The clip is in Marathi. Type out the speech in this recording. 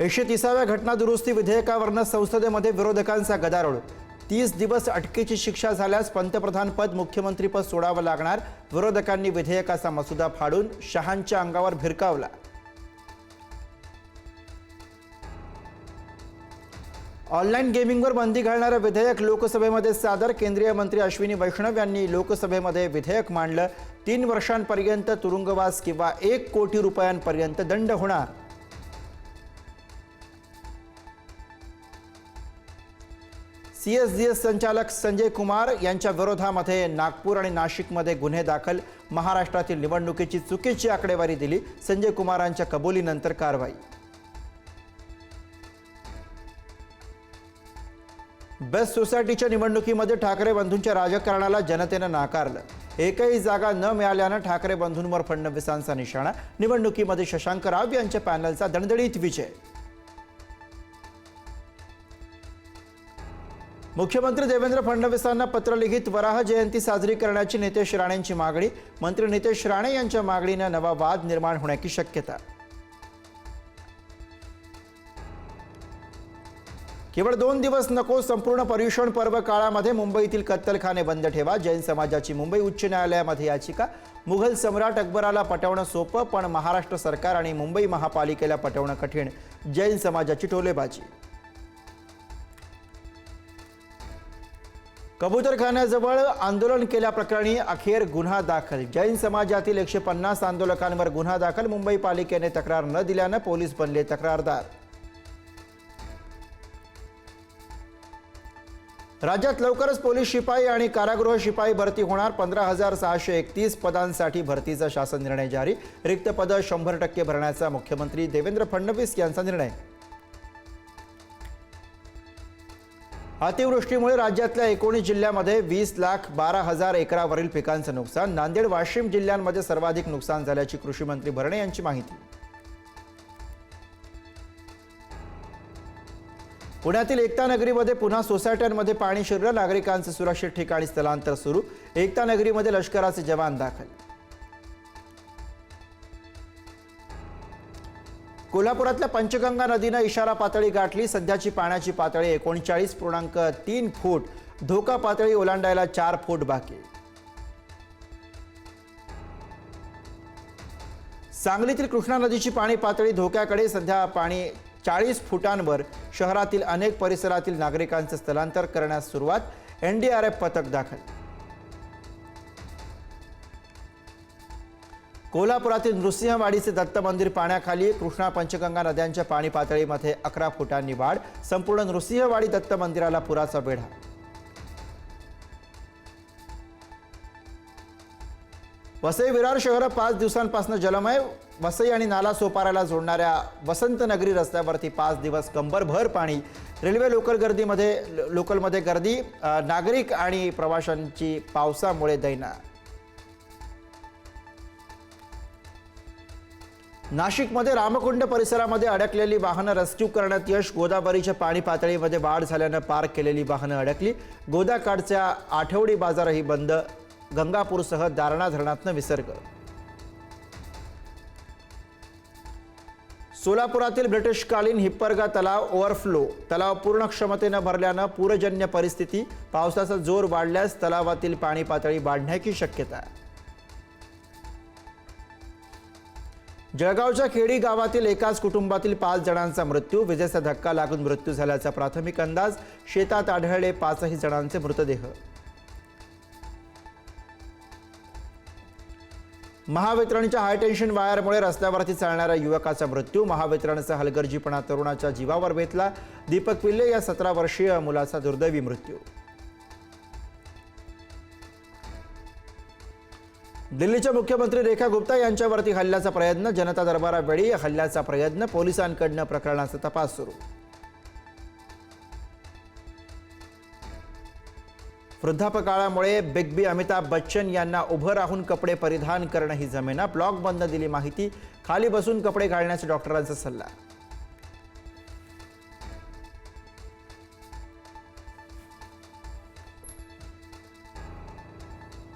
एकशे तिसाव्या घटना दुरुस्ती विधेयकावरनं संसदेमध्ये विरोधकांचा गदारोळ. तीस दिवस अटकेची शिक्षा झाल्यास पंतप्रधान पद मुख्यमंत्रीपद सोडावं लागणार. विरोधकांनी विधेयकाचा मसुदा फाडून शहांच्या अंगावर भिरकावला. ऑनलाईन गेमिंगवर बंदी घालणारं विधेयक लोकसभेमध्ये सादर. केंद्रीय मंत्री अश्विनी वैष्णव यांनी लोकसभेमध्ये विधेयक मांडलं. तीन वर्षांपर्यंत तुरुंगवास किंवा एक कोटी रुपयांपर्यंत दंड होणार. सी एस एस संचालक संजय कुमार यांच्या विरोधामध्ये नागपूर आणि नाशिकमध्ये गुन्हे दाखल महाराष्ट्रातील निवडणुकीची चुकीची आकडेवारी दिली संजय कुमारांच्या कबुलीनंतर कारवाई. बेस्ट सोसायटीच्या निवडणुकीमध्ये ठाकरे बंधूंच्या राजकारणाला जनतेनं नाकारलं. एकही जागा न मिळाल्यानं ठाकरे बंधूंवर फडणवीसांचा निशाणा. निवडणुकीमध्ये शशांक राव यांच्या पॅनलचा दणदणीत विजय. मुख्यमंत्री देवेंद्र फडणवीसांना पत्र लिखित वराह जयंती साजरी करण्याची नितेश राणेंची मागणी. मंत्री नितेश राणे यांच्या मागणीनं नवा वाद निर्माण होण्याची शक्यता. केवळ दोन दिवस नको संपूर्ण पर्युषण पर्व काळामध्ये मुंबईतील कत्तलखाने बंद ठेवा. जैन समाजाची मुंबई उच्च न्यायालयामध्ये याचिका. मुघल सम्राट अकबराला पटवणं सोपं पण महाराष्ट्र सरकार आणि मुंबई महापालिकेला पटवणं कठीण. जैन समाजाची टोलेबाजी कबूतरखान्याजवळ आंदोलन केल्याप्रकरणी अखेर गुन्हा दाखल. जैन समाजातील एकशे पन्नास आंदोलकांवर गुन्हा दाखल. मुंबई पालिकेने तक्रार न दिल्यानं पोलीस बनले तक्रारदार. राज्यात लवकरच पोलीस शिपाई आणि कारागृह शिपाई भरती होणार. पंधरा हजार सहाशे एकतीस पदांसाठी भरतीचा शासन निर्णय जारी. रिक्त पदं शंभर टक्के भरण्याचा मुख्यमंत्री देवेंद्र फडणवीस यांचा निर्णय. अतिवृष्टीमुळे राज्यातल्या एकोणीस जिल्ह्यामध्ये वीस लाख बारा हजार एकरावरील पिकांचं नुकसान नांदेड वाशिम जिल्ह्यांमध्ये सर्वाधिक नुकसान झाल्याची कृषी मंत्री भरणे यांची माहिती. पुण्यातील एकता नगरीमध्ये पुन्हा सोसायट्यांमध्ये पाणी शिरलं नागरिकांचं सुरक्षित ठिकाणी स्थलांतर सुरू. एकता नगरीमध्ये लष्कराचे जवान दाखल कोल्हापुरातल्या पंचगंगा नदीनं इशारा पातळी गाठली. सध्याची पाण्याची पातळी एकोणचाळीस पूर्णांक तीन फूट. धोका पातळी ओलांडायला चार फूट बाकी. सांगलीतील कृष्णा नदीची पाणी पातळी धोक्याकडे. सध्या पाणी चाळीस फुटांवर शहरातील अनेक परिसरातील नागरिकांचं स्थलांतर करण्यास सुरुवात. एनडीआरएफ पथक दाखल. कोल्हापुरातील नृसिंहवाडीचे दत्त मंदिर पाण्याखाली कृष्णा पंचगंगा नद्यांच्या पाणी पातळीमध्ये अकरा फुटांनी वाढ. संपूर्ण नृसिंहवाडी दत्त मंदिराला पुराचा वेढा वसई विरार शहर पाच दिवसांपासून जलमय. वसई आणि नाला सोपाराला जोडणाऱ्या वसंत नगरी रस्त्यावरती पाच दिवस कंबरभर पाणी. रेल्वे लोकल गर्दीमध्ये लोकलमध्ये गर्दी. नागरिक आणि प्रवाशांची पावसामुळे दैना नाशिकमध्ये रामकुंड परिसरामध्ये अडकलेली वाहनं रेस्क्यू करण्यात यश. गोदावरीच्या पाणी पातळीमध्ये वाढ झाल्यानं पार्क केलेली वाहनं अडकली. गोदाकाठच्या आठवडी बाजारही बंद. गंगापूरसह दारणा धरणातनं विसर्ग. सोलापुरातील ब्रिटिशकालीन हिप्परगा तलाव ओव्हरफ्लो. तलाव पूर्ण क्षमतेनं भरल्यानं पूरजन्य परिस्थिती. पावसाचा जोर वाढल्यास तलावातील पाणी पातळी वाढण्याची शक्यता जळगावच्या खेडी गावातील एकाच कुटुंबातील पाच जणांचा मृत्यू विजेचा धक्का लागून मृत्यू झाल्याचा प्राथमिक अंदाज शेतात आढळले पाचही जणांचे मृतदेह. महावितरणच्या हायटेन्शन वायरमुळे रस्त्यावरती चालणाऱ्या युवकाचा मृत्यू महावितरणचा हलगर्जीपणा तरुणाच्या जीवावर बेतला दीपक पिल्ले या सतरा वर्षीय मुलाचा दुर्दैवी मृत्यू. दिल्लीच्या मुख्यमंत्री रेखा गुप्ता यांच्यावरती हल्ल्याचा प्रयत्न जनता दरबारावेळी हल्ल्याचा प्रयत्न पोलिसांकडनं प्रकरणाचा तपास सुरू. वृद्धापकाळामुळे बिग बी अमिताभ बच्चन यांना उभं राहून कपडे परिधान करणं ही जमेना. ब्लॉक बंद दिली माहिती. खाली बसून कपडे घालण्याचा डॉक्टरांचा सल्ला.